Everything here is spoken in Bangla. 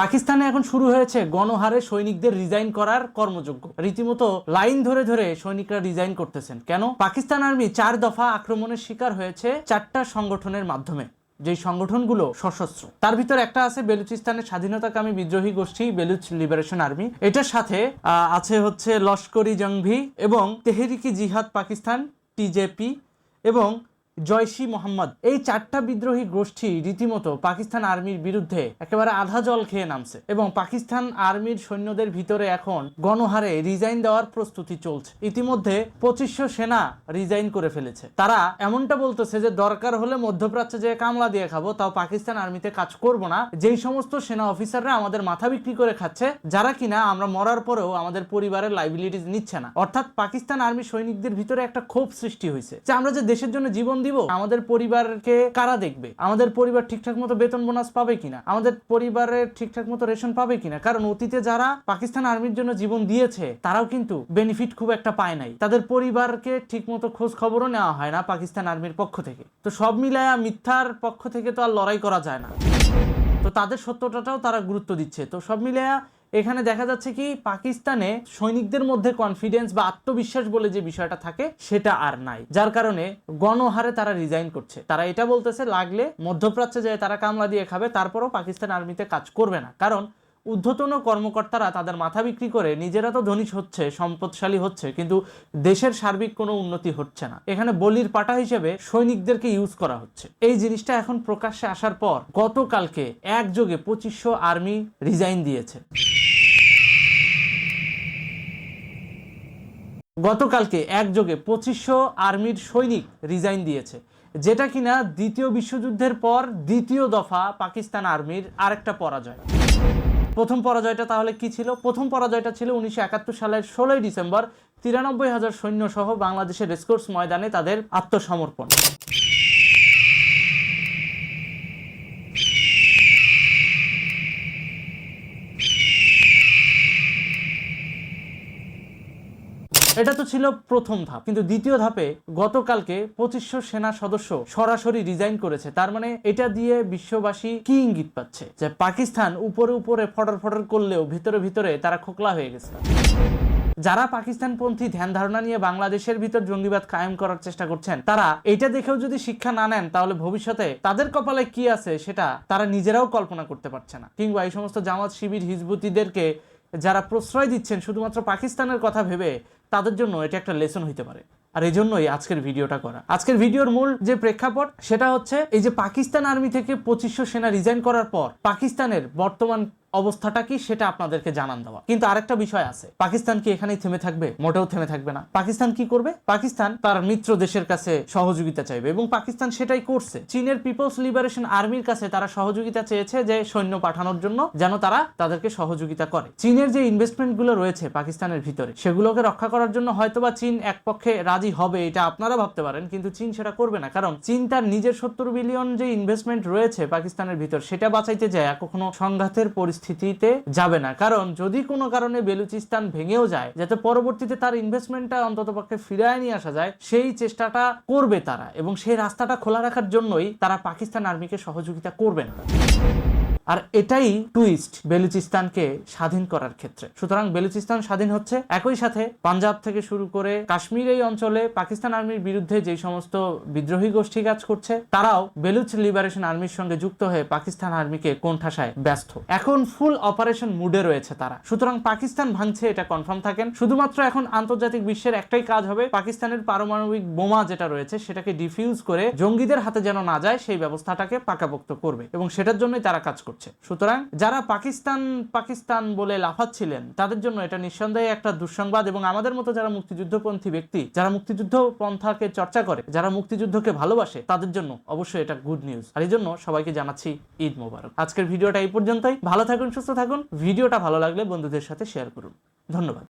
পাকিস্তানে এখন শুরু হয়েছে গণহারে সৈনিকদের রিজাইন করার কর্মযোগ্য রীতিমতো লাইন ধরে ধরে সৈনিকরা রিজাইন করতেছেন। কেন? পাকিস্তান আর্মি চার দফা আক্রমণের শিকার হয়েছে চারটা সংগঠনের মাধ্যমে। যেই সংগঠনগুলো সশস্ত্র। তার ভিতর একটা আছে বেলুচিস্তানের স্বাধীনতাকামী বিদ্রোহী গোষ্ঠী বেলুচ লিবারেশন আর্মি। এটার সাথে আছে হচ্ছে লস্করি জংভি এবং তেহরিকি জিহাদ পাকিস্তান টিজেপি এবং জয়সি মোহাম্মদ। এই চারটা বিদ্রোহী গোষ্ঠী রীতিমতো পাকিস্তান আর্মির বিরুদ্ধে একেবারে আধা জল খেয়ে নামছে এবং পাকিস্তান আর্মির সৈন্যদের ভিতরে এখন গণহারে রিজাইন দেওয়ার প্রস্তুতি চলছে। ইতিমধ্যে পঁচিশশো সেনা রিজাইন করে ফেলেছে। তারা এমনটা বলতেছে যে, দরকার হলে মধ্যপ্রাচ্যে যে কামলা দিয়ে খাব, তাও পাকিস্তান আর্মিতে কাজ করব না। যেই সমস্ত সেনা অফিসাররা আমাদের মাথা বিক্রি করে খাচ্ছে, যারা কিনা আমরা মরার পরেও আমাদের পরিবারের লাইবিলিটিস নিচ্ছে না। অর্থাৎ পাকিস্তান আর্মি সৈনিকদের ভিতরে একটা ক্ষোভ সৃষ্টি হয়েছে যে, আমরা যে দেশের জন্য জীবন দিব? আমাদের পরিবারকে কারা দেখবে? আমাদের পরিবার ঠিকঠাক মতো বেতন বোনাস পাবে কিনা? আমাদের পরিবারের ঠিকঠাক মতো রেশন পাবে কিনা? কারণ অতীতে যারা পাকিস্তান আর্মির জন্য জীবন দিয়েছে, তারাও কিন্তু বেনিফিট খুব একটা পায় নাই। তাদের পরিবারকে ঠিক মতো খোঁজ খবরও নেওয়া হয় না পাকিস্তান আর্মির পক্ষ থেকে। তো সব মিলায়া মিথ্যার পক্ষ থেকে তো আর লড়াই করা যায় না। তো তাদের সত্যটাটাও তারা গুরুত্ব দিচ্ছে। তো সব মিলে এখানে দেখা যাচ্ছে কি পাকিস্তানে সৈনিকদের মধ্যে কনফিডেন্স বা আত্মবিশ্বাস বলে যে বিষয়টা থাকে, সেটা আর নাই। যার কারণে গণহারে তারা রিজাইন করছে। তারা এটা বলতেছে, লাগলে মধ্যপ্রাচ্যে যায় তারা কামলা দিয়ে খাবে, তারপরও পাকিস্তান আর্মিতে কাজ করবে না। কারণ ঊর্ধ্বতন কর্মকর্তারা তাদের মাথা বিক্রি করে, নিজেরা তো ধনী হচ্ছে, সম্পদশালী হচ্ছে, কিন্তু দেশের সার্বিক কোনো উন্নতি হচ্ছে না। এখানে বলির পাটা হিসেবে সৈনিকদেরকে ইউজ করা হচ্ছে। এই জিনিসটা এখন প্রকাশ্যে আসার পর গতকালকে একযোগে পঁচিশশো আর্মি রিজাইন দিয়েছে। গতকালকে একযোগে পঁচিশশো আর্মির সৈনিক রিজাইন দিয়েছে, যেটা কিনা দ্বিতীয় বিশ্বযুদ্ধের পর দ্বিতীয় দফা পাকিস্তান আর্মির আরেকটা পরাজয়। প্রথম পরাজয়টা তাহলে কি ছিল? প্রথম পরাজয়টা ছিল উনিশশো একাত্তর সালের ষোলোই ডিসেম্বর, তিরানব্বই হাজার সৈন্য সহ বাংলাদেশের রেসকোর্স ময়দানে তাদের আত্মসমর্পণ। এটা তো ছিল প্রথম ধাপ। কিন্তু দ্বিতীয় ধাপে গতকালকে পঁচিশশো সেনা সদস্য সরাসরি রিজাইন করেছে। তার মানে এটা দিয়ে বিশ্ববাসী কি ইঙ্গিত পাচ্ছে? যে পাকিস্তান উপরে উপরে ফটর ফটর করলেও ভিতরে ভিতরে তারা খোকলা হয়ে গেছে। যারা পাকিস্তানপন্থী ধ্যান ধারণা নিয়ে বাংলাদেশের ভিতর জঙ্গিবাদ কায়েম করার চেষ্টা করছেন, তারা এটা দেখেও যদি শিক্ষা না নেন, তাহলে ভবিষ্যতে তাদের কপালে কি আছে সেটা তারা নিজেরাও কল্পনা করতে পারছে না। কিংবা এই সমস্ত জামাত শিবির হিজবুতিদেরকে যারা প্রশ্রয় দিচ্ছেন, শুধুমাত্র পাকিস্তানের কথা ভেবে তাদের জন্য এটা একটা লেসন হইতে পারে। আর এই জন্যই আজকের ভিডিওটা করা। আজকের ভিডিওর মূল যে প্রেক্ষাপট, সেটা হচ্ছে এই যে পাকিস্তান আর্মি থেকে পঁচিশশো সেনা রিজাইন করার পর, পাকিস্তানের বর্তমান অবস্থাটা কি সেটা আপনাদেরকে জানান দেওয়া। কিন্তু আরেকটা বিষয় আছে। পাকিস্তান কি এখানেই থেমে থাকবে? মোটেও থেমে থাকবে না। পাকিস্তান কি করবে? পাকিস্তান তার মিত্র দেশের কাছে সহযোগিতা চাইবে এবং পাকিস্তান সেটাই করছে। চীনের পিপলস লিবারেশন আর্মির কাছে তারা সহযোগিতা চেয়েছে যে সৈন্য পাঠানোর জন্য যেন তারা তাদেরকে সহযোগিতা করে। চীনের যে ইনভেস্টমেন্টগুলো রয়েছে পাকিস্তানের ভিতরে, সেগুলোকে রক্ষা করার জন্য হয়তোবা চীন এক পক্ষে রাজি হবে, এটা আপনারা ভাবতে পারেন, কিন্তু চীন সেটা করবে না। কারণ চীন তার নিজের সত্তর বিলিয়ন যে ইনভেস্টমেন্ট রয়েছে পাকিস্তানের ভিতর, সেটা বাঁচাইতে যায় কখনো সংঘাতের পরিস্থিতিতে যাবে না। কারণ যদি কোনো কারণে বেলুচিস্তান ভেঙেও যায়, যাতে পরবর্তীতে তার ইনভেস্টমেন্টটা অন্তত পক্ষে ফিরায় নিয়ে আসা যায়, সেই চেষ্টাটা করবে তারা এবং সেই রাস্তাটা খোলা রাখার জন্যই তারা পাকিস্তান আর্মিকে সহযোগিতা করবে না। আর এটাই টুইস্ট বেলুচিস্তানকে স্বাধীন করার ক্ষেত্রে। সুতরাং বেলুচিস্তান স্বাধীন হচ্ছে একই সাথে পাঞ্জাব থেকে শুরু করে কাশ্মীর এই অঞ্চলে পাকিস্তান আর্মির বিরুদ্ধে যে সমস্ত বিদ্রোহী গোষ্ঠী কাজ করছে, তারাও বেলুচ লিবারেশন আর্মির সঙ্গে যুক্ত হয়ে পাকিস্তান আর্মিকে কোণঠাসায় ব্যস্ত। এখন ফুল অপারেশন মুডে রয়েছে তারা। সুতরাং পাকিস্তান ভাঙছে, এটা কনফার্ম থাকেন। শুধুমাত্র এখন আন্তর্জাতিক বিশ্বের একটাই কাজ হবে পাকিস্তানের পারমাণবিক বোমা যেটা রয়েছে, সেটাকে ডিফিউজ করে জঙ্গিদের হাতে যেন না যায়, সেই ব্যবস্থাটাকে পাকাপোক্ত করবে এবং সেটার জন্যই তারা কাজ করছে। সুতরাং যারা পাকিস্তান পাকিস্তান বলে লাফাচ্ছিলেন, তাদের জন্য এটা নিঃসন্দেহে একটা দুঃসংবাদ এবং আমাদের মতো যারা মুক্তিযুদ্ধপন্থী ব্যক্তি, যারা মুক্তিযুদ্ধ পন্থাকে চর্চা করে, যারা মুক্তিযুদ্ধকে ভালোবাসে, তাদের জন্য অবশ্যই এটা গুড নিউজ আর এই জন্য সবাইকে জানাচ্ছি ঈদ মোবারক। আজকের ভিডিওটা এই পর্যন্তই। ভালো থাকুন, সুস্থ থাকুন। ভিডিওটা ভালো লাগলে বন্ধুদের সাথে শেয়ার করুন। ধন্যবাদ।